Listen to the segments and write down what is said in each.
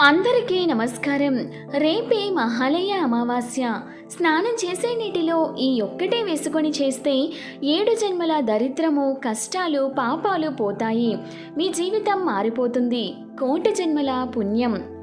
అందరికీ నమస్కారం. రేపే మహాలయ అమావాస్య. స్నానం చేసే నీటిలో ఈ ఒక్కటే వేసుకొని చేస్తే ఏడు జన్మల దరిద్రము కష్టాలు పాపాలు పోతాయి. మీ జీవితం మారిపోతుంది. కోటి జన్మల పుణ్యం.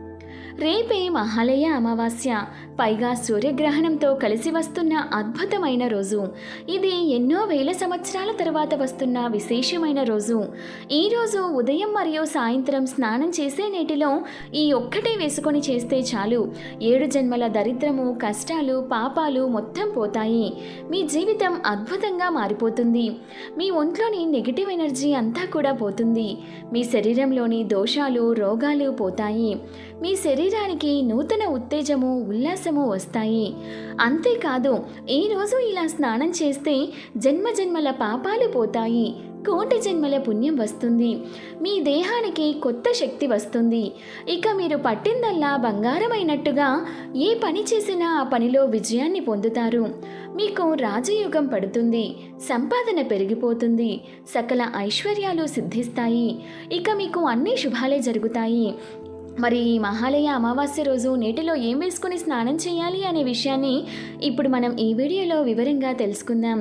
రేపే మహాలయ అమావాస్య. పైగా సూర్యగ్రహణంతో కలిసి వస్తున్న అద్భుతమైన రోజు. ఇది ఎన్నో వేల సంవత్సరాల తర్వాత వస్తున్న విశేషమైన రోజు. ఈ రోజు ఉదయం మరియు సాయంత్రం స్నానం చేసే నీటిలో ఈ ఒక్కటే వేసుకొని చేస్తే చాలు. ఏడు జన్మల దరిద్రము కష్టాలు పాపాలు మొత్తం పోతాయి. మీ జీవితం అద్భుతంగా మారిపోతుంది. మీ ఒంట్లోని నెగిటివ్ ఎనర్జీ అంతా కూడా పోతుంది. మీ శరీరంలోని దోషాలు రోగాలు పోతాయి. మీ శరీరానికి నూతన ఉత్తేజము ఉల్లాసము వస్తాయి. అంతేకాదు ఈరోజు ఇలా స్నానం చేస్తే జన్మ జన్మల పాపాలు పోతాయి. కోటి జన్మల పుణ్యం వస్తుంది. మీ దేహానికి కొత్త శక్తి వస్తుంది. ఇక మీరు పట్టిందల్లా బంగారమైనట్టుగా ఏ పని చేసినా ఆ పనిలో విజయాన్ని పొందుతారు. మీకు రాజయోగం పడుతుంది. సంపాదన పెరిగిపోతుంది. సకల ఐశ్వర్యాలు సిద్ధిస్తాయి. ఇక మీకు అన్ని శుభాలే జరుగుతాయి. మరి ఈ మహాలయ అమావాస్య రోజు నీటిలో ఏం వేసుకుని స్నానం చేయాలి అనే విషయాన్ని ఇప్పుడు మనం ఈ వీడియోలో వివరంగా తెలుసుకుందాం.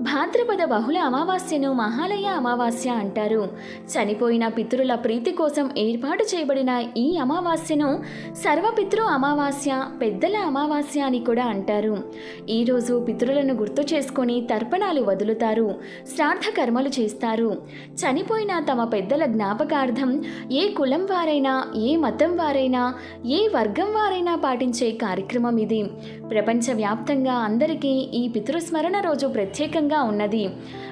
భాద్రపద బహుళ అమావాస్యను మహాలయ అమావాస్య అంటారు. చనిపోయిన పితృల ప్రీతి కోసం ఏర్పాటు చేయబడిన ఈ అమావాస్యను సర్వపితృ అమావాస్య పెద్దల అమావాస్య అని కూడా అంటారు. ఈరోజు పితృలను గుర్తు చేసుకొని తర్పణాలు వదులుతారు శ్రాద్ధ కర్మలు చేస్తారు. చనిపోయిన తమ పెద్దల జ్ఞాపకార్థం ఏ కులం వారైనా ఏ మతం వారైనా ఏ వర్గం వారైనా పాటించే కార్యక్రమం ఇది. ప్రపంచవ్యాప్తంగా అందరికీ ఈ పితృస్మరణ రోజు ప్రత్యేకంగా ఉన్నది.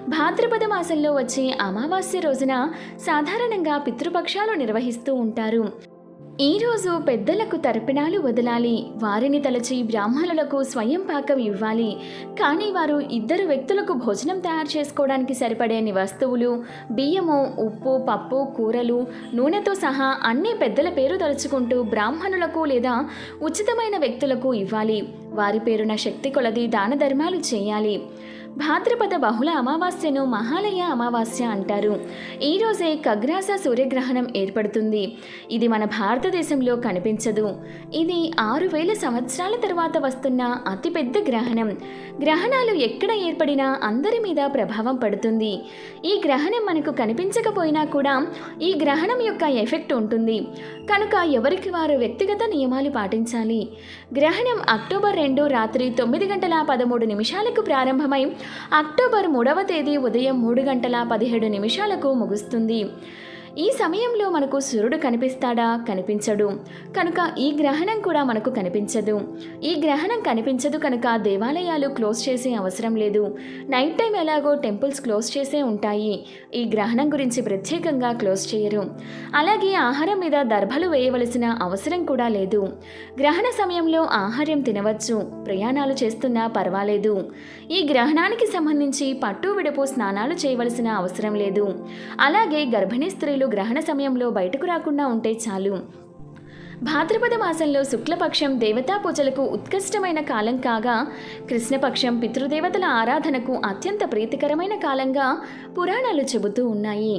భాద్రపద మాసంలో వచ్చే అమావాస్య రోజున సాధారణంగా పితృపక్షాలు నిర్వహిస్తూ ఉంటారు. ఈ రోజు పెద్దలకు తర్పణాలు వదలాలి. వారిని తలచి బ్రాహ్మణులకు స్వయం పాకం ఇవ్వాలి. కానీ వారు ఇద్దరు వ్యక్తులకు భోజనం తయారు చేసుకోవడానికి సరిపడేని వస్తువులు బియ్యము ఉప్పు పప్పు కూరలు నూనెతో సహా అన్ని పెద్దల పేరు తలుచుకుంటూ బ్రాహ్మణులకు లేదా ఉచితమైన వ్యక్తులకు ఇవ్వాలి. వారి పేరున శక్తి కొలది దాన ధర్మాలు చేయాలి. భాద్రపద బహుళ అమావాస్యను మహాలయ అమావాస్య అంటారు. ఈరోజే కగ్రాస సూర్యగ్రహణం ఏర్పడుతుంది. ఇది మన భారతదేశంలో కనిపించదు. ఇది ఆరు వేల సంవత్సరాల తర్వాత వస్తున్న అతిపెద్ద గ్రహణం. గ్రహణాలు ఎక్కడ ఏర్పడినా అందరి మీద ప్రభావం పడుతుంది. ఈ గ్రహణం మనకు కనిపించకపోయినా కూడా ఈ గ్రహణం యొక్క ఎఫెక్ట్ ఉంటుంది. కనుక ఎవరికి వారు వ్యక్తిగత నియమాలు పాటించాలి? గ్రహణం అక్టోబర్ రెండు రాత్రి తొమ్మిది గంటల పదమూడు నిమిషాలకు ప్రారంభమై అక్టోబర్ మూడవ తేదీ ఉదయం మూడు గంటల పదిహేడు నిమిషాలకు ముగుస్తుంది. ఈ సమయంలో మనకు సూర్యుడు కనిపిస్తాడా? కనిపించడు. కనుక ఈ గ్రహణం కూడా మనకు కనిపించదు. ఈ గ్రహణం కనిపించదు కనుక దేవాలయాలు క్లోజ్ చేసే అవసరం లేదు. నైట్ టైం ఎలాగో టెంపుల్స్ క్లోజ్ చేసే ఉంటాయి. ఈ గ్రహణం గురించి ప్రత్యేకంగా క్లోజ్ చేయరు. అలాగే ఆహారం మీద దర్భలు వేయవలసిన అవసరం కూడా లేదు. గ్రహణ సమయంలో ఆహారం తినవచ్చు. ప్రయాణాలు చేస్తున్నా పర్వాలేదు. ఈ గ్రహణానికి సంబంధించి పట్టు విడుపు స్నానాలు చేయవలసిన అవసరం లేదు. అలాగే గర్భిణీ స్త్రీలు గ్రహణ సమయంలో బయటకు రాకుండా ఉంటే చాలు. భాద్రపద మాసంలో శుక్లపక్షం దేవతా పూజలకు ఉత్కృష్టమైన కాలం కాగా కృష్ణపక్షం పితృదేవతల ఆరాధనకు అత్యంత ప్రీతికరమైన కాలంగా పురాణాలు చెబుతూ ఉన్నాయి.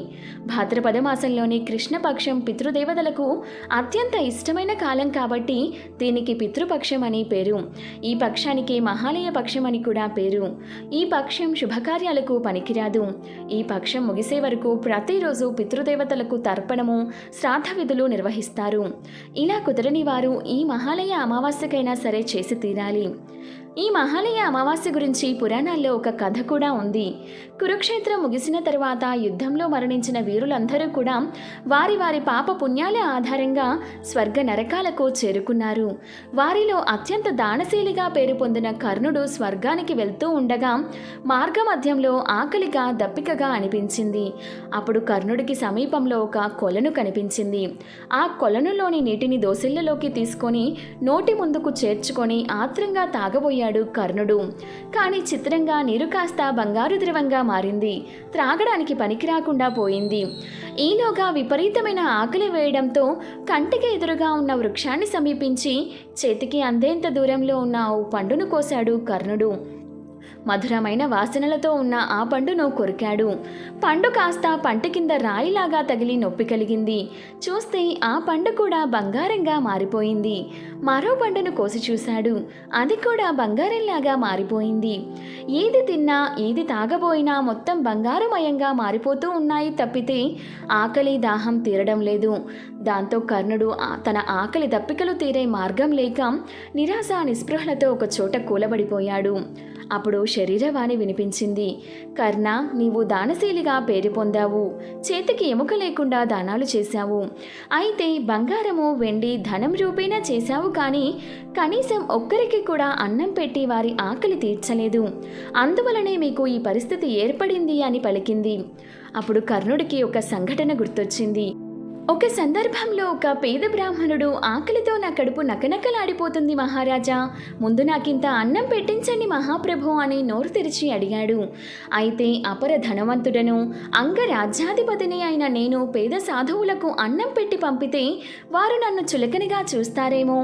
భాద్రపద మాసంలోని కృష్ణపక్షం పితృదేవతలకు అత్యంత ఇష్టమైన కాలం కాబట్టి దీనికి పితృపక్షం అని పేరు. ఈ పక్షానికి మహాలయ పక్షం అని కూడా పేరు. ఈ పక్షం శుభకార్యాలకు పనికిరాదు. ఈ పక్షం ముగిసే వరకు ప్రతిరోజు పితృదేవతలకు తర్పణము శ్రాద్ధ విధులు నిర్వహిస్తారు. ఇలా కుదరని వారు ఈ మహాలయ అమావాస్యకైనా సరే చేసి తీరాలి. ఈ మహాలయ అమావాస్య గురించి పురాణాల్లో ఒక కథ కూడా ఉంది. కురుక్షేత్రం ముగిసిన తర్వాత యుద్ధంలో మరణించిన వీరులందరూ కూడా వారి వారి పాప పుణ్యాల ఆధారంగా స్వర్గ నరకాలకు చేరుకున్నారు. వారిలో అత్యంత దానశీలిగా పేరు పొందిన కర్ణుడు స్వర్గానికి వెళ్తూ ఉండగా మార్గమధ్యంలో ఆకలిగా దప్పికగా అనిపించింది. అప్పుడు కర్ణుడికి సమీపంలో ఒక కొలను కనిపించింది. ఆ కొలనులోని నీటిని దోసిళ్ళలోకి తీసుకొని నోటి ముందుకు చేర్చుకొని ఆత్రంగా తాగబోయారు తాగబోయాడు కర్ణుడు. కానీ చిత్రంగా నీరు కాస్త బంగారు ద్రవంగా మారింది. త్రాగడానికి పనికి రాకుండా పోయింది. ఈలోగా విపరీతమైన ఆకలి వేయడంతో కంటికి ఎదురుగా ఉన్న వృక్షాన్ని సమీపించి చేతికి అందేంత దూరంలో ఉన్న ఓ పండును కోశాడు కర్ణుడు. మధురమైన వాసనలతో ఉన్న ఆ పండును కొరికాడు. పండు కాస్త పంట కింద రాయిలాగా తగిలి నొప్పి కలిగింది. చూస్తే ఆ పండు కూడా బంగారంగా మారిపోయింది. మరో పండును కోసి చూశాడు. అది కూడా బంగారంలాగా మారిపోయింది. ఏది తిన్నా ఏది తాగబోయినా మొత్తం బంగారమయంగా మారిపోతూ ఉన్నాయి తప్పితే ఆకలి దాహం తీరడం లేదు. దాంతో కర్ణుడు తన ఆకలి దప్పికలు తీరే మార్గం లేక నిరాశ నిస్పృహలతో ఒక చోట కూలబడిపోయాడు. అప్పుడు శరీరవాణి వినిపించింది. కర్ణ నీవు దానశీలిగా పేరు పొందావు. చేతికి ఎముక లేకుండా దానాలు చేశావు. అయితే బంగారము వెండి ధనం రూపేణా చేశావు కానీ కనీసం ఒక్కరికి కూడా అన్నం పెట్టి వారి ఆకలి తీర్చలేదు. అందువలనే మీకు ఈ పరిస్థితి ఏర్పడింది అని పలికింది. అప్పుడు కర్ణుడికి ఒక సంఘటన గుర్తొచ్చింది. ఒక సందర్భంలో ఒక పేద బ్రాహ్మణుడు ఆకలితో నా కడుపు నకనకలాడిపోతుంది మహారాజా. ముందు నాకింత అన్నం పెట్టించండి మహాప్రభు అని నోరు తెరిచి అడిగాడు. అయితే అపర ధనవంతుడను అంగరాజ్యాధిపతిని అయిన నేను పేద సాధువులకు అన్నం పెట్టి పంపితే వారు నన్ను చులకనగా చూస్తారేమో.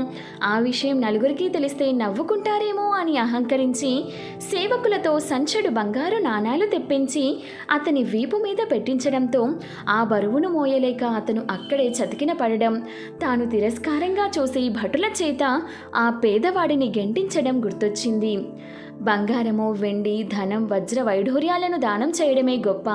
ఆ విషయం నలుగురికి తెలిస్తే నవ్వుకుంటారేమో అని అహంకరించి సేవకులతో సంచడు బంగారు నాణాలు తెప్పించి అతని వీపు మీద పెట్టించడంతో ఆ బరువును మోయలేక అతను అక్కడే చతికిన పడడం తాను తిరస్కారంగా చూసే భటుల చేత ఆ పేదవాడిని గెంటించడం గుర్తొచ్చింది. బంగారము వెండి ధనం వజ్ర వైఢూర్యాలను దానం చేయడమే గొప్ప.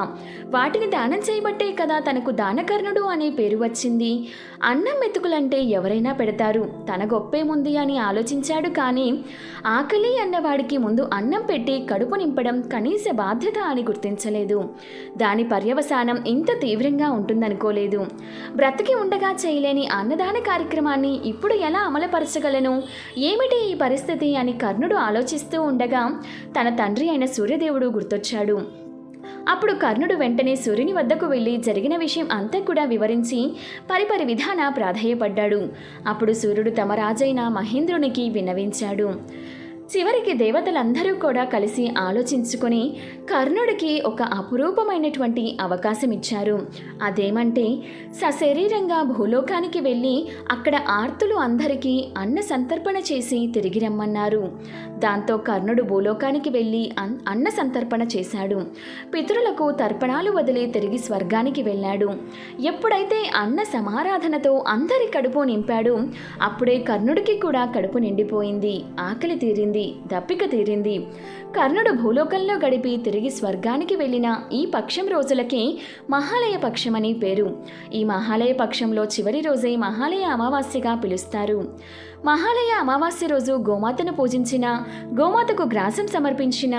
వాటిని దానం చేయబట్టే కదా తనకు దానకర్ణుడు అనే పేరు వచ్చింది. అన్నం మెతుకులంటే ఎవరైనా పెడతారు. తన గొప్పేముంది అని ఆలోచించాడు కానీ ఆకలి అన్నవాడికి ముందు అన్నం పెట్టి కడుపు నింపడం కనీస బాధ్యత అని గుర్తించలేదు. దాని పర్యవసానం ఇంత తీవ్రంగా ఉంటుందనుకోలేదు. బ్రతికి ఉండగా చేయలేని అన్నదాన కార్యక్రమాన్ని ఇప్పుడు ఎలా అమలుపరచగలను? ఏమిటి ఈ పరిస్థితి అని కర్ణుడు ఆలోచిస్తూ ఉండగా తన తండ్రి అయిన సూర్యదేవుడు గుర్తొచ్చాడు. అప్పుడు కర్ణుడు వెంటనే సూర్యుని వద్దకు వెళ్ళి జరిగిన విషయం అంతా కూడా వివరించి పరిపరి విధాన ప్రాధేయపడ్డాడు. అప్పుడు సూర్యుడు తమ రాజైన మహేంద్రునికి విన్నవించాడు. చివరికి దేవతలందరూ కూడా కలిసి ఆలోచించుకొని కర్ణుడికి ఒక అపురూపమైనటువంటి అవకాశం ఇచ్చారు అదేమంటే సశరీరంగా భూలోకానికి వెళ్ళి అక్కడ ఆర్తులు అందరికీ అన్న సంతర్పణ చేసి తిరిగి రమ్మన్నారు. దాంతో కర్ణుడు భూలోకానికి వెళ్ళి అన్- అన్న సంతర్పణ చేశాడు. పితరులకు తర్పణాలు వదిలి తిరిగి స్వర్గానికి వెళ్ళాడు. ఎప్పుడైతే అన్న సమారాధనతో అందరి కడుపు నింపాడు అప్పుడే కర్ణుడికి కూడా కడుపు నిండిపోయింది. ఆకలి తీరింది. దప్పిక తీరింది. కర్ణుడు భూలోకంలో గడిపి తిరిగి స్వర్గానికి వెళ్ళిన ఈ పక్షం రోజులకి మహాలయ పక్షమని పేరు. ఈ మహాలయ పక్షంలో చివరి రోజే మహాలయ అమావాస్యగా పిలుస్తారు. మహాలయ అమావాస్య రోజు గోమాతను పూజించిన గోమాతకు గ్రాసం సమర్పించిన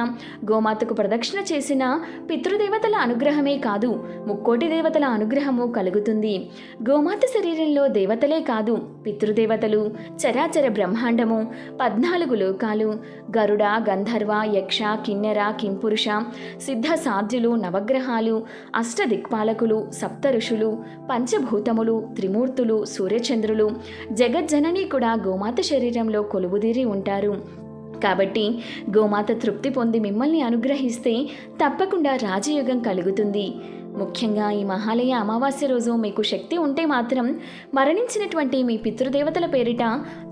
గోమాతకు ప్రదక్షిణ చేసిన పితృదేవతల అనుగ్రహమే కాదు ముక్కోటి దేవతల అనుగ్రహము కలుగుతుంది. గోమాత శరీరంలో దేవతలే కాదు పితృదేవతలు చరాచర బ్రహ్మాండము పద్నాలుగు లోకాలు గరుడ గంధర్వ యక్ష కిన్నెర కింపురుష సిద్ధ సాధ్యులు నవగ్రహాలు అష్టదిక్పాలకులు సప్త ఋషులు పంచభూతములు త్రిమూర్తులు సూర్యచంద్రులు జగజ్జనని కూడా గోమాత శరీరంలో కొలువుదీరి ఉంటారు. కాబట్టి గోమాత తృప్తి పొంది మిమ్మల్ని అనుగ్రహిస్తే తప్పకుండా రాజయోగం కలుగుతుంది. ముఖ్యంగా ఈ మహాలయ అమావాస్య రోజు మీకు శక్తి ఉంటే మాత్రం మరణించినటువంటి మీ పితృదేవతల పేరిట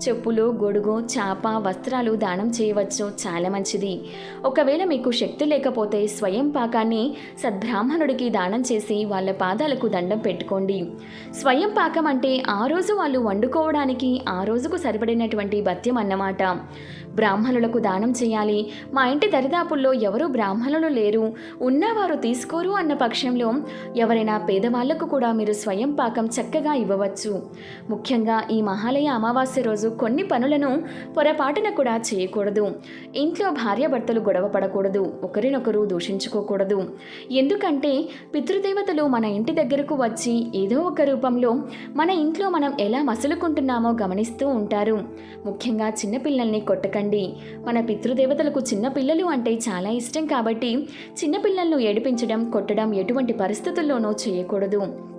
చెప్పులు గొడుగు చాప వస్త్రాలు దానం చేయవచ్చు. చాలా మంచిది. ఒకవేళ మీకు శక్తి లేకపోతే స్వయం పాకాన్ని సద్బ్రాహ్మణుడికి దానం చేసి వాళ్ళ పాదాలకు దండం పెట్టుకోండి. స్వయం పాకం అంటే ఆ రోజు వాళ్ళు వండుకోవడానికి ఆ రోజుకు సరిపడినటువంటి భత్యం అన్నమాట. బ్రాహ్మణులకు దానం చేయాలి. మా ఇంటి దరిదాపుల్లో ఎవరు బ్రాహ్మణులు లేరు. ఉన్నవారు తీసుకోరు అన్న పక్షంలో ఎవరైనా పేదవాళ్ళకు కూడా మీరు స్వయం పాకం చక్కగా ఇవ్వవచ్చు. ముఖ్యంగా ఈ మహాలయ అమావాస్య రోజు కొన్ని పనులను పొరపాటున కూడా చేయకూడదు. ఇంట్లో భార్యాభర్తలు గొడవ పడకూడదు. ఒకరినొకరు దూషించుకోకూడదు. ఎందుకంటే పితృదేవతలు మన ఇంటి దగ్గరకు వచ్చి ఏదో ఒక రూపంలో మన ఇంట్లో మనం ఎలా మసులుకుంటున్నామో గమనిస్తూ ఉంటారు. ముఖ్యంగా చిన్నపిల్లల్ని కొట్టకండి. మన పితృదేవతలకు చిన్నపిల్లలు అంటే చాలా ఇష్టం కాబట్టి చిన్నపిల్లలను ఏడిపించడం కొట్టడం ఎటువంటి పరిస్థితుల్లోనూ చేయకూడదు.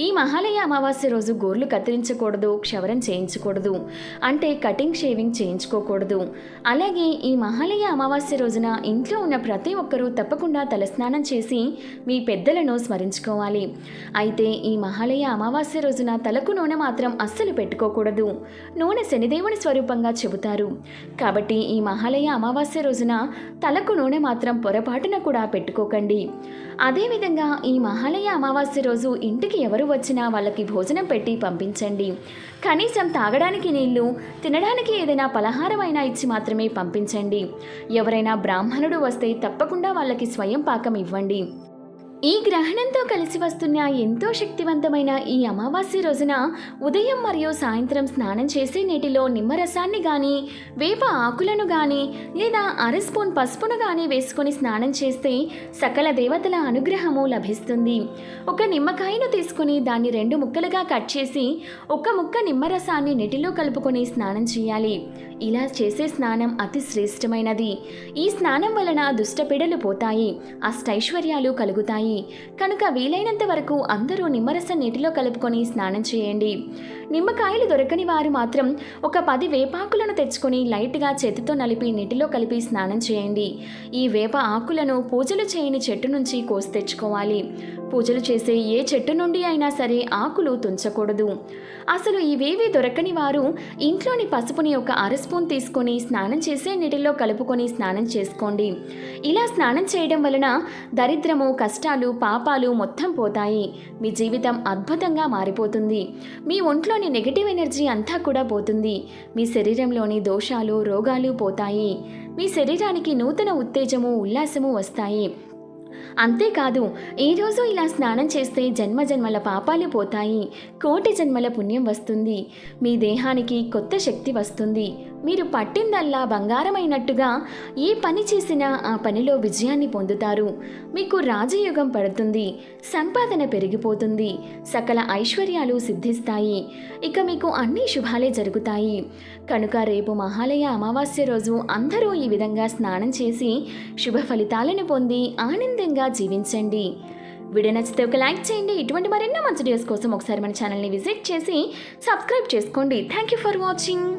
ఈ మహాలయ అమావాస్య రోజు గోర్లు కత్తిరించకూడదు క్షవరం చేయించకూడదు అంటే కటింగ్ షేవింగ్ చేయించుకోకూడదు. అలాగే ఈ మహాలయ అమావాస్య రోజున ఇంట్లో ఉన్న ప్రతి ఒక్కరూ తప్పకుండా తలస్నానం చేసి మీ పెద్దలను స్మరించుకోవాలి. అయితే ఈ మహాలయ అమావాస్య రోజున తలకు నూనె మాత్రం అస్సలు పెట్టుకోకూడదు. నూనె శనిదేవుని స్వరూపంగా చెబుతారు. కాబట్టి ఈ మహాలయ అమావాస్య రోజున తలకు నూనె మాత్రం పొరపాటున కూడా పెట్టుకోకండి. అదేవిధంగా ఈ మహాలయ అమావాస్య రోజు ఇంటికి ఎవరు వచ్చినా వాళ్ళకి భోజనం పెట్టి పంపించండి. కనీసం తాగడానికి నీళ్ళు తినడానికి ఏదైనా పలహారమైనా ఇచ్చి మాత్రమే పంపించండి. ఎవరైనా బ్రాహ్మణుడు వస్తే తప్పకుండా వాళ్ళకి స్వయం పాకం ఇవ్వండి. ఈ గ్రహణంతో కలిసి వస్తున్న ఎంతో శక్తివంతమైన ఈ అమావాస్య రోజున ఉదయం మరియు సాయంత్రం స్నానం చేసే నీటిలో నిమ్మరసాన్ని కానీ వేప ఆకులను కానీ లేదా అర స్పూన్ పసుపును కానీ వేసుకొని స్నానం చేస్తే సకల దేవతల అనుగ్రహము లభిస్తుంది. ఒక నిమ్మకాయను తీసుకొని దాన్ని రెండు ముక్కలుగా కట్ చేసి ఒక ముక్క నిమ్మరసాన్ని నీటిలో కలుపుకొని స్నానం చేయాలి. ఇలా చేసే స్నానం అతి శ్రేష్టమైనది. ఈ స్నానం వలన దుష్టపిడలు పోతాయి అష్టైశ్వర్యాలు కలుగుతాయి. కనుక వీలైనంత వరకు అందరూ నిమ్మరసం నీటిలో కలుపుకొని స్నానం చేయండి. నిమ్మకాయలు దొరకని వారు మాత్రం ఒక పది వేపాకులను తెచ్చుకొని లైట్గా చేతితో నలిపి నీటిలో కలిపి స్నానం చేయండి. ఈ వేప ఆకులను పూజలు చేయని చెట్టు నుంచి కోసి తెచ్చుకోవాలి. పూజలు చేసే ఏ చెట్టు నుండి అయినా సరే ఆకులు తుంచకూడదు. అసలు ఇవేవి దొరకని వారు ఇంట్లోని పసుపుని ఒక అర స్పూన్ తీసుకొని స్నానం చేసే నీటిలో కలుపుకొని స్నానం చేసుకోండి. ఇలా స్నానం చేయడం వలన దరిద్రము కష్టాలు పాపాలు మొత్తం పోతాయి. మీ జీవితం అద్భుతంగా మారిపోతుంది. మీ ఒంట్లో మీలోని నెగిటివ్ ఎనర్జీ అంతా కూడా పోతుంది. మీ శరీరంలోని దోషాలు రోగాలు పోతాయి. మీ శరీరానికి నూతన ఉత్తేజము ఉల్లాసము వస్తాయి. అంతేకాదు ఈరోజు ఇలా స్నానం చేస్తే జన్మ జన్మల పాపాలు పోతాయి. కోటి జన్మల పుణ్యం వస్తుంది. మీ దేహానికి కొత్త శక్తి వస్తుంది. మీరు పట్టిందల్లా బంగారమైనట్టుగా ఏ పని చేసినా ఆ పనిలో విజయాన్ని పొందుతారు. మీకు రాజయోగం పడుతుంది. సంపాదన పెరిగిపోతుంది. సకల ఐశ్వర్యాలు సిద్ధిస్తాయి. ఇక మీకు అన్ని శుభాలే జరుగుతాయి. కనుక రేపు మహాలయ అమావాస్య రోజు అందరూ ఈ విధంగా స్నానం చేసి శుభ ఫలితాలను పొంది ఆనందంగా జీవించండి. వీడియో నచ్చితే ఒక లైక్ చేయండి. ఇటువంటి మరెన్నో మంచి వీడియోస్ కోసం ఒకసారి మన ఛానల్ని విజిట్ చేసి సబ్స్క్రైబ్ చేసుకోండి. Thank you for watching